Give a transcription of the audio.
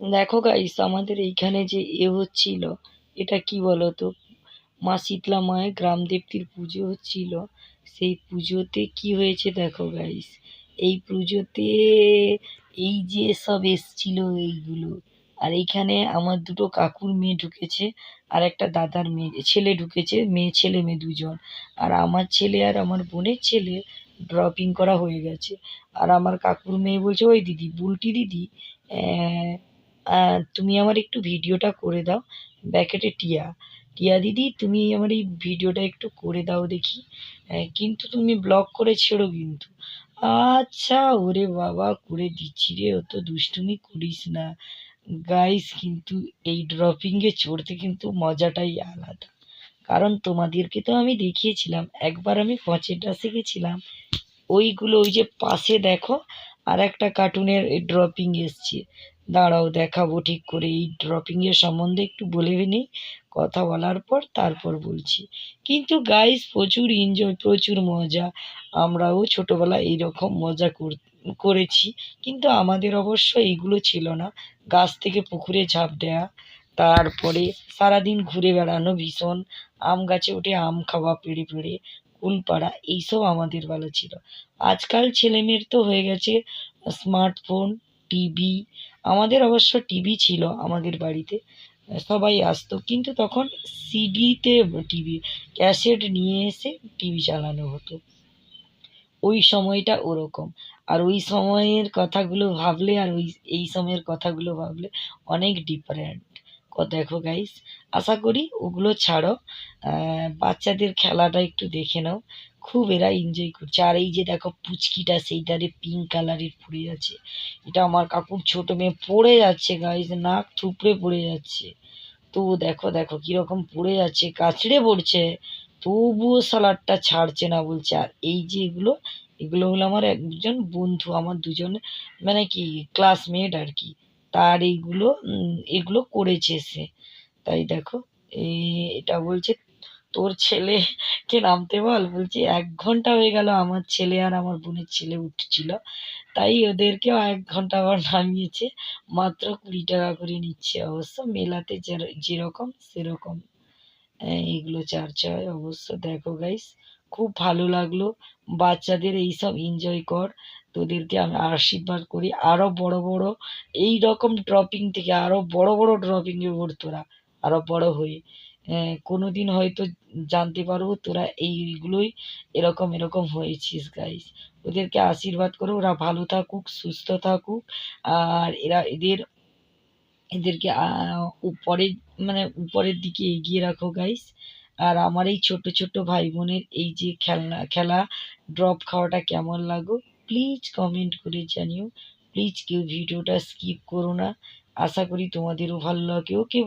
দেখো গাইস আমাদের এইখানে যে এ হচ্ছিল, এটা কি বলো তো মা শীতলা মায়ের গ্রাম দেবতীর পুজো হচ্ছিল। সেই পুজোতে কি হয়েছে দেখো গাইস এই পুজোতে এই যে সব এসছিল এইগুলো, আর এইখানে আমার দুটো কাকুর মেয়ে ঢুকেছে, আর একটা দাদার মেয়ে, ছেলে ঢুকেছে, মেয়ে, ছেলে, মেয়ে দুজন। আর আমার ছেলে আর আমার বোনের ছেলে ড্রপিং করা হয়ে গেছে। আর আমার কাকুর মেয়ে বলছে, ওই দিদি, বুলটি দিদি তুমি আমার একটু ভিডিওটা করে দাও। ব্যাকেটে টিয়া। টিয়া দিদি, তুমি আমার এই ভিডিওটা একটু করে দাও দেখি। কিন্তু তুমি ব্লগ করে ছেড়ো কিন্তু। আচ্ছা ওরে বাবা, করে দিচ্ছি রে, অত দুষ্টুমি করিস না। গাইস কিন্তু এই ড্রপিংয়ে চড়তে কিন্তু মজাটাই আলাদা। কারণ তোমাদেরকে তো আমি দেখিয়েছিলাম, একবার আমি পচেটা শিখেছিলাম ওইগুলো ওই যে পাশে দেখো আর একটা কার্টুনের ড্রপিং এসছে। দাঁড়াও, দেখাবো ঠিক করে। এই ড্রপিংয়ের সম্বন্ধে একটু বলে নিই। কথা বলার পর তারপর বলছি। কিন্তু গাইস প্রচুর এনজয় প্রচুর মজা। আমরাও ছোটোবেলায় এইরকম মজা কর, করেছি। কিন্তু আমাদের অবশ্য এইগুলো ছিল না। গাছ থেকে পুকুরে ঝাঁপ দেওয়া তারপরে সারাদিন ঘুরে বেড়ানো ভীষণ, আম গাছে উঠে আম খাওয়া, পেড়ে পেড়ে, কুলপাড়া, এইসব আমাদের বেলা ছিল। আজকাল ছেলেমেয়ের তো হয়ে গেছে স্মার্টফোন টিভি আমাদের অবশ্য টিভি ছিল আমাদের বাড়িতে, সবাই আসতো, কিন্তু তখন সিডিতে টিভি ক্যাসেট নিয়ে এসে টিভি চালানো হতো। ওই সময়টা ওরকম। আর ওই সময়ের কথাগুলো ভাবলে আর ওই, এই সময়ের কথাগুলো ভাবলে অনেক ডিফারেন্ট দেখো গাইস আশা করি ওগুলো ছাড়ো। বাচ্চাদের খেলাটা একটু দেখে নাও। খুব এরা এনজয় করছে। আর এই যে দেখো পুচকিটা সেইটারে পিঙ্ক কালারের পড়ে আছে, এটা আমার কাকুর ছোট মেয়ে পড়ে যাচ্ছে গাইস নাক থুপড়ে পড়ে যাচ্ছে। তো দেখো দেখো কীরকম পড়ে যাচ্ছে কাছড়ে পড়ছে। তবুও সালাডটা ছাড়ছে না বলছে। আর এই যে এগুলো এগুলো হলো আমার একজন বন্ধু, আমার দুজন মানে কি ক্লাসমেট আর কি। তার এইগুলো এগুলো করেছে সে। তাই দেখো এটা বলছে তোর ছেলেকে নামতে বল? বলছি এক ঘণ্টা হয়ে গেল আমার ছেলে আর আমার বোনের ছেলে উঠছিল। তাই ওদেরকেও এক ঘণ্টা আবার নামিয়েছে মাত্র কুড়ি টাকা করে নিচ্ছে অবশ্য। মেলাতে যের- যেরকম সেরকম আহ, এগুলো চার্জ হয় অবশ্য। দেখো গাইস খুব ভালো লাগল। বাচ্চাদের এইসব এনজয় কর। তোদেরকে আমি আশীর্বাদ করি। আরও বড় বড় এই রকম ড্রপিং থেকে আরও বড় বড় ড্রপিংয়ে ওর তোরা। আরও বড় হয়ে। আহ, কোনোদিন হয়তো জানতে পারব তোরা এইগুলোই এরকম এরকম হয়েছিস গাইস ওদেরকে আশীর্বাদ করো ওরা ভালো থাকুক সুস্থ থাকুক আর এরা এদের এদেরকে আহ, উপরের মানে উপরের দিকে এগিয়ে রাখো গাইস আর আমার এই ছোট ছোট ভাই বোনের এই যে খেলনা খেলা ড্রপ খাওয়াটা কেমন লাগো প্লিজ কমেন্ট করে জানিও। প্লিজ কেউ ভিডিওটা স্কিপ করো না। আশা করি তোমাদেরও ভালো লাগে। ওকে